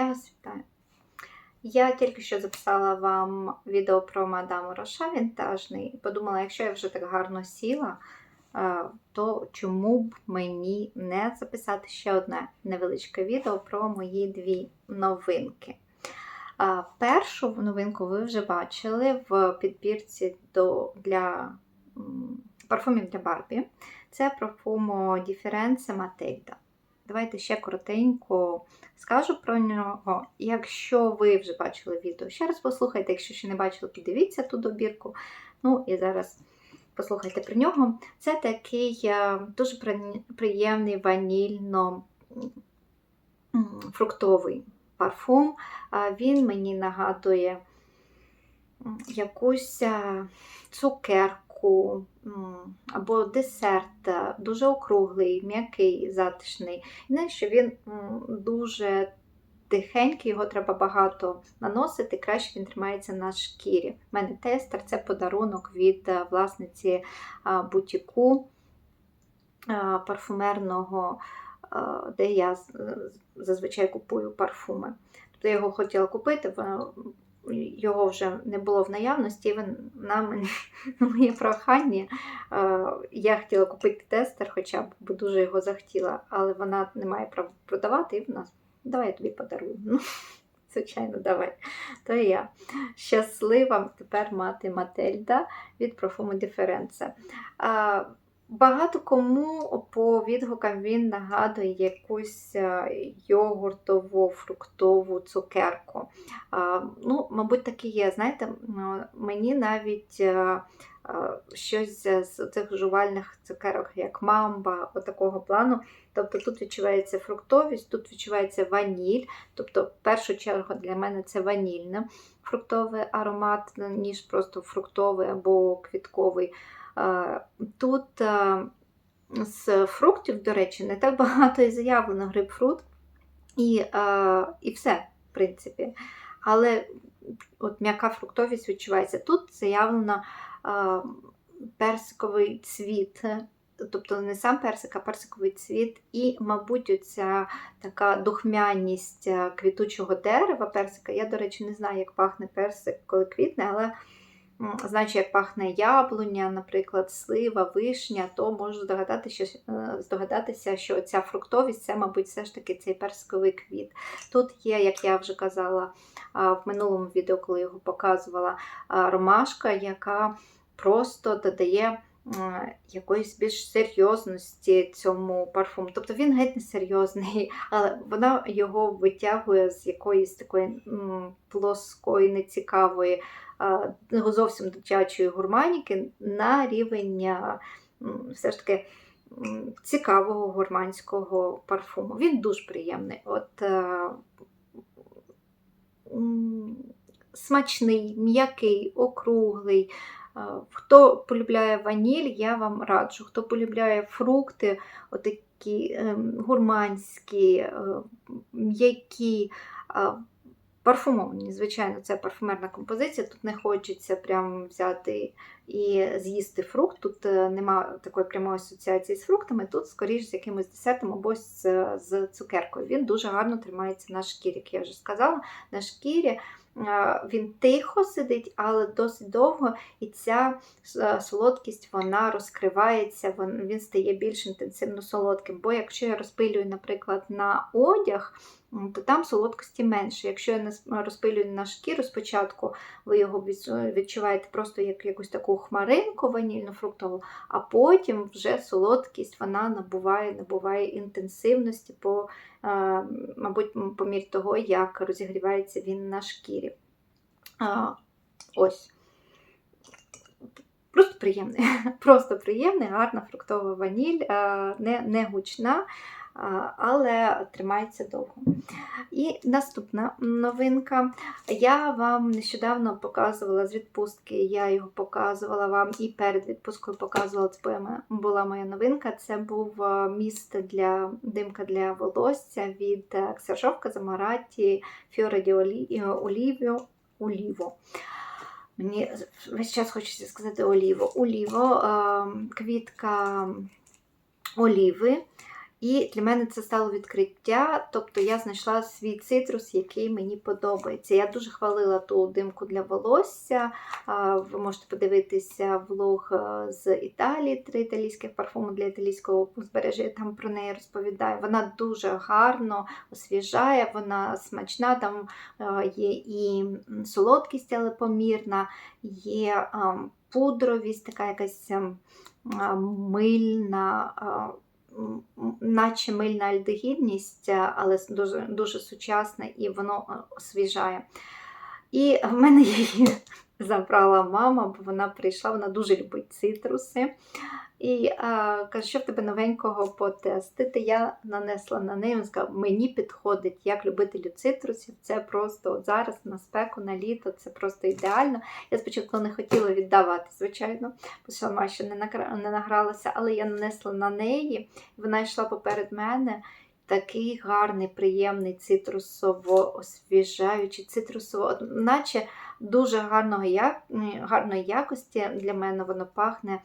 Я вас вітаю. Я тільки що записала вам відео про мадам Роша вінтажний і подумала, якщо я вже так гарно сіла, е, то чому б мені не записати ще одне невеличке відео про мої дві новинки. Першу новинку ви вже бачили в підбірці до, для парфумів для Барбі. Це парфумо Difference Matilda. Давайте ще коротенько скажу про нього. Якщо ви вже бачили відео, ще раз послухайте, якщо ще не бачили, піддивіться ту добірку. Ну і зараз послухайте про нього. Це такий е, дуже приємний ванільно-фруктовий парфум. Він мені нагадує якусь е, цукерку м, або десерт, е, дуже округлий, м'який, затишний. І що він дуже тихенький, його треба багато наносити, краще він тримається на шкірі. У мене тестер це подарунок від е, власниці бутіку парфумерного, де я зазвичай купую парфуми. Тобто я його хотіла купити, його вже не було в наявності, і він на моє прохання. е, Я хотіла купити тестер, хоча б бо дуже його захотіла, але вона не має права продавати, і вона давай я тобі подарую. Ну, звичайно, давай. То я щаслива тепер мати Мательда від Profumo Difference. Багато кому по відгукам він нагадує якусь е, йогуртову, фруктову цукерку. Ну, мабуть, так і є. Знаєте, мені навіть е, е, щось з цих жувальних цукерок, як мамба, отакого плану. Тобто тут відчувається фруктовість, тут відчувається ваніль. Тобто, в першу чергу для мене це ванільний фруктовий аромат, ніж просто фруктовий або квітковий. Тут е, з фруктів, до речі, не так багато і заявлено грейпфрут і, е, і все, в принципі. Але от м'яка фруктовість відчувається. Тут заявлено е, персиковий цвіт, тобто не сам персик, а персиковий цвіт, і, мабуть, оця така духмяність квітучого дерева персика. Я, до речі, не знаю, як пахне персик, коли квітне, але м, як пахне яблуня, наприклад, слива, вишня, то можу здогадати, е, здогадатися, що ця фруктовість це, мабуть, все ж таки цей персиковий квіт. Тут є, як я вже казала в минулому відео, коли його показувала, ромашка, яка просто додає якоїсь більш серйозності цьому парфуму. Тобто він геть не серйозний, але вона його витягує з якоїсь такої плоскої, нецікавої, зовсім дитячої гурманіки на рівень все ж таки цікавого гурманського парфуму. Він дуже приємний. От е, смачний, м'який, округлий. Хто полюбляє ваніль, я вам раджу. Хто полюбляє фрукти, отакі ем, гурманські, е, м'які, парфумовані, звичайно, це парфумерна композиція. Тут не хочеться прямо взяти і з'їсти фрукт. Тут е, немає такої прямої асоціації з фруктами, тут, скоріш, з якимось десертом або з, з цукеркою. Він дуже гарно тримається на шкірі, як я вже сказала. На шкірі він тихо сидить, але досить довго, і ця е, солодкість вона розкривається, він стає більш інтенсивно солодким. Бо якщо я розпилюю, наприклад, на одяг, там солодкості менше. Якщо я розпилюю на шкіру спочатку, ви його відчуваєте просто як якусь таку хмаринку ванільно-фруктову, а потім вже солодкість вона набуває, набуває інтенсивності, по, е, мабуть, по мірі того, як розігрівається він на шкірі. Ось. Просто приємний, просто приємний, гарна фруктова ваніль, е, не, не гучна, але тримається довго. І наступна новинка. Я вам нещодавно показувала з відпустки, я його показувала вам і перед відпусткою показувала, це була моя- новинка. Це був е, міст для димка для волосся від е, Ксержовка Замараті Фіоре ді Олівіо. Оліво. Мені весь час хочеться сказати оліво. Оліво, е, квітка оліви. І для мене це стало відкриття, тобто я знайшла свій цитрус, який мені подобається. Я дуже хвалила ту димку для волосся. Ви можете подивитися влог е, з Італії, три італійських парфуми для італійського узбережжя. Я там про неї розповідаю. Вона дуже гарно освіжає, вона смачна, там е, є і солодкість, але помірна, є пудровість, така якась ем, мильна. Наче мильна альдегідність, але дуже, дуже сучасна і воно освіжає. І в мене її забрала мама, бо вона прийшла, вона дуже любить цитруси. І а, каже, що в тебе новенького потестити. Я нанесла на неї, вона сказала, мені підходить як любителю цитрусів. Це просто от зараз на спеку, на літо, це просто ідеально. Я спочатку не хотіла віддавати, звичайно, бо сама ще не, награ- не награлася, але я нанесла на неї, вона йшла поперед мене. Такий гарний, приємний цитрусово освіжаючий, цитрусово, наче дуже гарного, як, гарної якості. Для мене воно пахне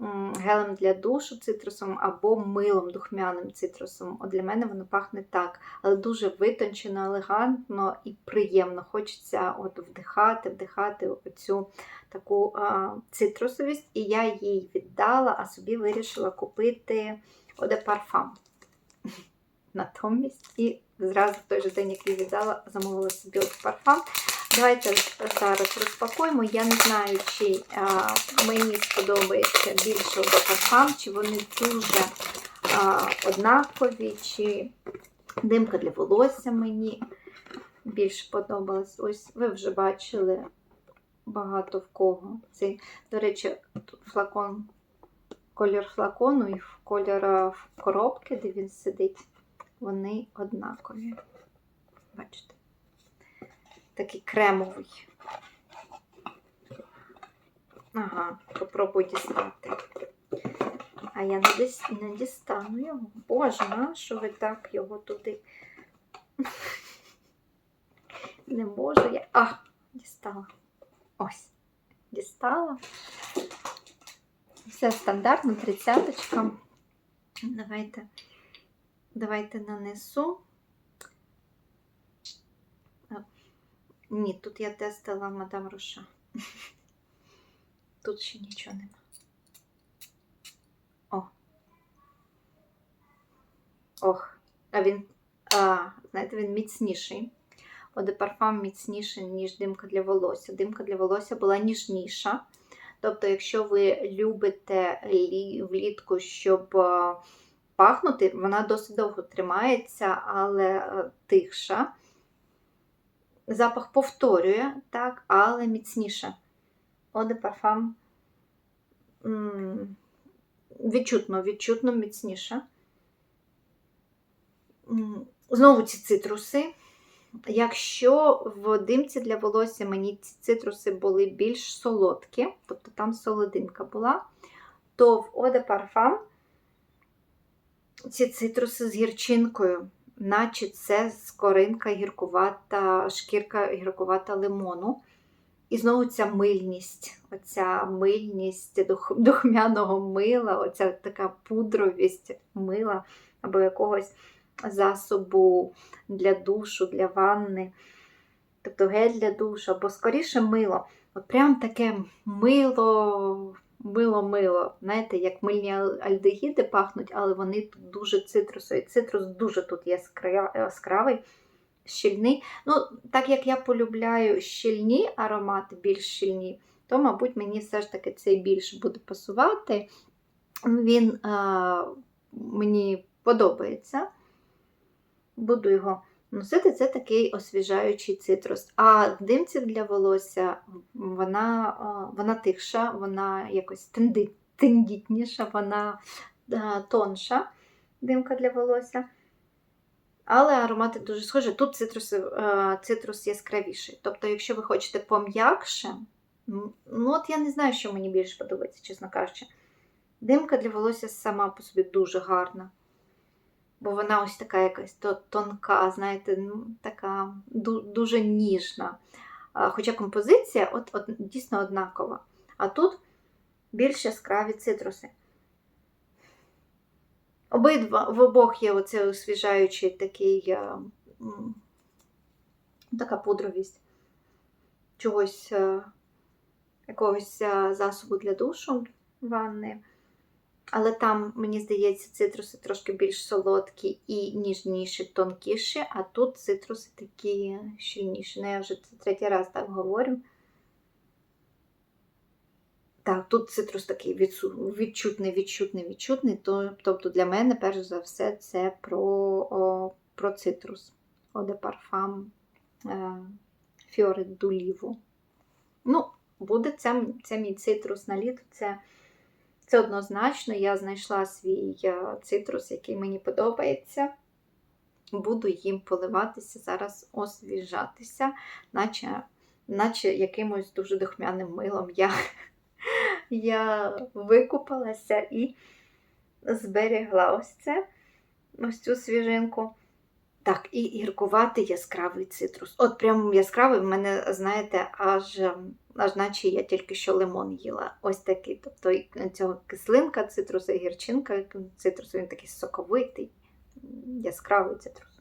гелем для душу цитрусом або милом духмяним цитрусом. От для мене воно пахне так, але дуже витончено, елегантно і приємно. Хочеться от вдихати, вдихати оцю таку а, цитрусовість. І я їй віддала, а собі вирішила купити Оде парфам. Натомість і зразу в той же день, як їй віддала, замовила собі Оде парфам. Давайте зараз розпакуємо. Я не знаю, чи а, мені сподобається більше Оде чи вони дуже а, однакові, чи димка для волосся мені більше подобалась. Ось ви вже бачили багато в кого. Цей, до речі, тут флакон, колір флакону і колір а, коробки, де він сидить, вони однакові. Бачите? Такий кремовий. Ага, попробуй дістати. А я не, дис... не дістану його. Боже, на що ви так його туди? Не можу я. А, дістала. Ось. Дістала. Все стандартно, тридцяточка. Давайте, давайте нанесу. Ні, тут я тестила мадам Роша. Тут ще нічого нема. О. Ох, а він, а, знаєте, він міцніший. Оде парфам міцніший, ніж димка для волосся. Димка для волосся була ніжніша. Тобто, якщо ви любите лі- влітку, щоб пахнути, вона досить довго тримається, але е, тихша. Запах повторює, так, але міцніше. Оде парфам відчутно, відчутно міцніше. Знову ці цитруси. Якщо в димці для волосся мені ці цитруси були більш солодкі, тобто там солодинка була, то в de Parfum ці цитруси з гірчинкою, наче це скоринка гіркувата, шкірка гіркувата лимону. І знову ця мильність, оця мильність духмяного мила, оця така пудровість мила або якогось засобу для душу, для ванни, тобто гель для душу, або скоріше мило. От прям таке мило, мило-мило. Знаєте, як мильні альдегіди пахнуть, але вони тут дуже цитрусові. Цитрус дуже тут яскравий, щільний. Ну, так як я полюбляю щільні аромати, більш щільні, то, мабуть, мені все ж таки цей більше буде пасувати. Він а, мені подобається. Буду його носити. Це такий освіжаючий цитрус. А в димці для волосся вона, вона тихша, вона якось тендітніша, вона тонша димка для волосся. Але аромати дуже схожі. Тут цитрус, е, цитрус яскравіший. Тобто, якщо ви хочете пом'якше, ну от я не знаю, що мені більше подобається, чесно кажучи. Димка для волосся сама по собі дуже гарна. Бо вона ось така якась тонка, знаєте, ну, така дуже ніжна. Хоча композиція от, от, дійсно однакова. А тут більш яскраві цитруси. Обидва в обох є оце освіжаючий такий, е, така пудровість чогось, е, якогось е, засобу для душу ванни. Але там, мені здається, цитруси трошки більш солодкі і ніжніші, тонкіші, а тут цитруси такі щільніші. Ну, я вже це третій раз так говорю. Так, тут цитрус такий відчутний, відчутний, відчутний. Тобто для мене, перш за все, це про, о, про цитрус. Оде парфам Фіоре Дуліву. Ну, буде це, це мій цитрус на літо. Це, це однозначно. Я знайшла свій е, цитрус, який мені подобається. Буду їм поливатися, зараз освіжатися, наче, наче якимось дуже духмяним милом. Я я викупалася і зберегла ось це, ось цю свіжинку. Так, і гіркуватий яскравий цитрус. От прям яскравий в мене, знаєте, аж, аж наче я тільки що лимон їла. Ось такий. Тобто цього кислинка цитрусу, і гірчинка цитрусу, він такий соковитий, яскравий цитрус.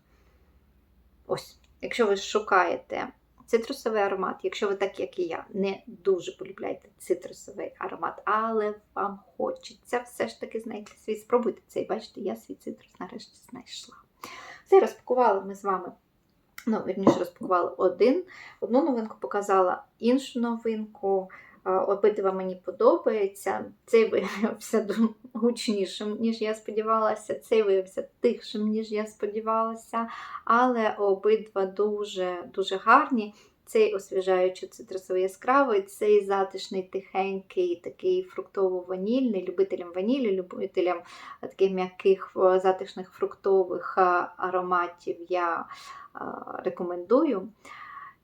Ось, якщо ви шукаєте цитрусовий аромат, якщо ви так, як і я, не дуже полюбляєте цитрусовий аромат, але вам хочеться все ж таки знайти свій, спробуйте цей. Бачите, я свій цитрус нарешті знайшла. Все, розпакували ми з вами. Ну, вірніше, розпакували один. Одну новинку показала, іншу новинку. Е, Обидва мені подобається. Цей виявився гучнішим, ніж я сподівалася. Цей виявився тихшим, ніж я сподівалася. Але обидва дуже, дуже гарні. Цей освіжаючий цитрусовий яскравий, цей затишний, тихенький, такий фруктово-ванільний, любителям ванілі, любителям таких м'яких е, затишних фруктових е, ароматів я е, рекомендую.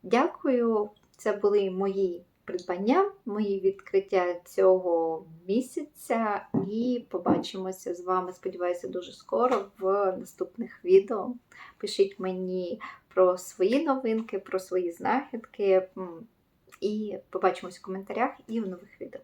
Дякую, це були мої придбання, мої відкриття цього місяця. І побачимося з вами, сподіваюся, дуже скоро в наступних відео. Пишіть мені про свої новинки, про свої знахідки. І побачимось в коментарях і в нових відео.